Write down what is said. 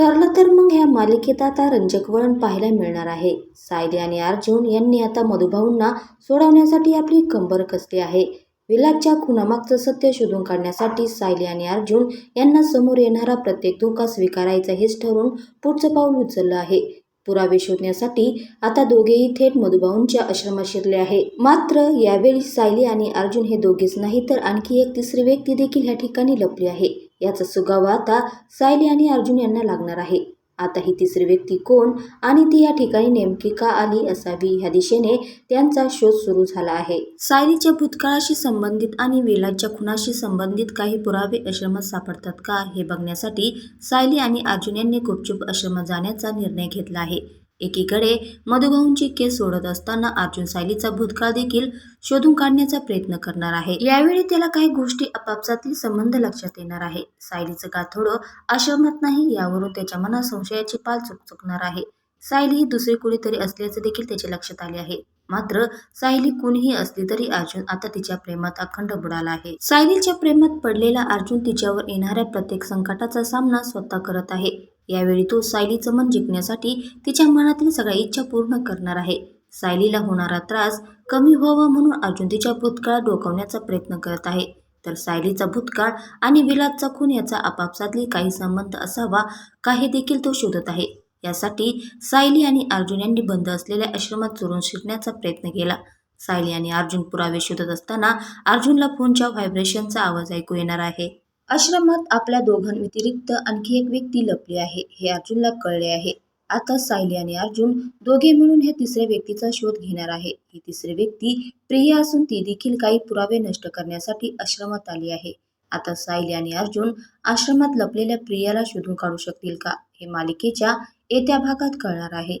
ठरलं तर मग ह्या मालिकेत आता रंजक वळण पाहायला मिळणार आहे. सायली आणि अर्जुन यांनी आता मधुभाऊंना सोडवण्यासाठी आपली कंबर कसली आहे? विलासच्या खुनामागचं सत्य शोधून काढण्यासाठी सायली आणि अर्जुन यांना समोर येणारा प्रत्येक धोका स्वीकारायचा हेच ठरवून पुढचं पाऊल उचललं आहे. पुरावे शोधण्यासाठी आता दोघेही थेट मधुभाऊंच्या आश्रमात शिरले आहे. मात्र यावेळी सायली आणि अर्जुन हे दोघेच नाही तर आणखी एक तिसरी व्यक्ती देखील ह्या ठिकाणी लपली आहे. याचा सुगावा आता सायली आणि अर्जुन यांना लागणार आहे. आता ही तिसरी व्यक्ती कोण आणि ती या ठिकाणी नेमकी का आली असावी ह्या दिशेने त्यांचा शोध सुरू झाला आहे. सायलीच्या भूतकाळाशी संबंधित आणि वेलाच्या खुनाशी संबंधित काही पुरावे आश्रमात सापडतात का हे बघण्यासाठी सायली आणि अर्जुन यांनी गुपचूप आश्रमात जाण्याचा निर्णय घेतला आहे. एकीकडे मधुभाऊंची केस सोडत असताना अर्जुन सायलीचा भूतकाळ देखील शोधून काढण्याचा प्रयत्न करणार आहे. यावेळी त्याला काही गोष्टी आपापसातील संबंध लक्षात येणार आहे. सायलीचं गाथोडं आश्रमात नाही यावरून त्याच्या मनात संशयाची पाल चुकचुकणार आहे. सायली ही दुसरी कुणीतरी असल्याचे देखील त्याच्या लक्षात आले आहे. मात्र सायली कुणीही असली तरी अर्जुन आता तिच्या प्रेमात अखंड बुडाला आहे. सायलीच्या प्रेमात पडलेला अर्जुन तिच्यावर येणाऱ्या प्रत्येक संकटाचा सामना स्वतः करत आहे. यावेळी तो सायलीचं मन जिंकण्यासाठी तिच्या मनातील सगळ्या इच्छा पूर्ण करणार आहे. सायलीला होणारा त्रास कमी व्हावा म्हणून अर्जुन तिच्या भूतकाळात डोकावण्याचा प्रयत्न करत आहे. तर सायलीचा भूतकाळ आणि विलासचा खून याचा आपापसातली काही संबंध असावा का हे देखील तो शोधत आहे. यासाठी सायली आणि अर्जुन यांनी बंद असलेल्या आश्रमात चोरून शिरण्याचा प्रयत्न केला. सायली आणि अर्जुन पुरावे शोधत असताना अर्जुनला फोनच्या व्हायब्रेशनचा आवाज ऐकू येणार आहे. आश्रमात आपल्या दोघांव्यतिरिक्त आणखी एक व्यक्ती लपली आहे हे अर्जुनला कळले आहे. आता सायली आणि अर्जुन दोघे मिळून ह्या तिसऱ्या व्यक्तीचा शोध घेणार आहे. ही तिसरी व्यक्ती प्रिया असून ती देखील काही पुरावे नष्ट करण्यासाठी आश्रमात आली आहे. आता सायली आणि अर्जुन आश्रमात लपलेल्या प्रियाला शोधून काढू शकतील का हे मालिकेच्या येत्या भागात कळणार आहे.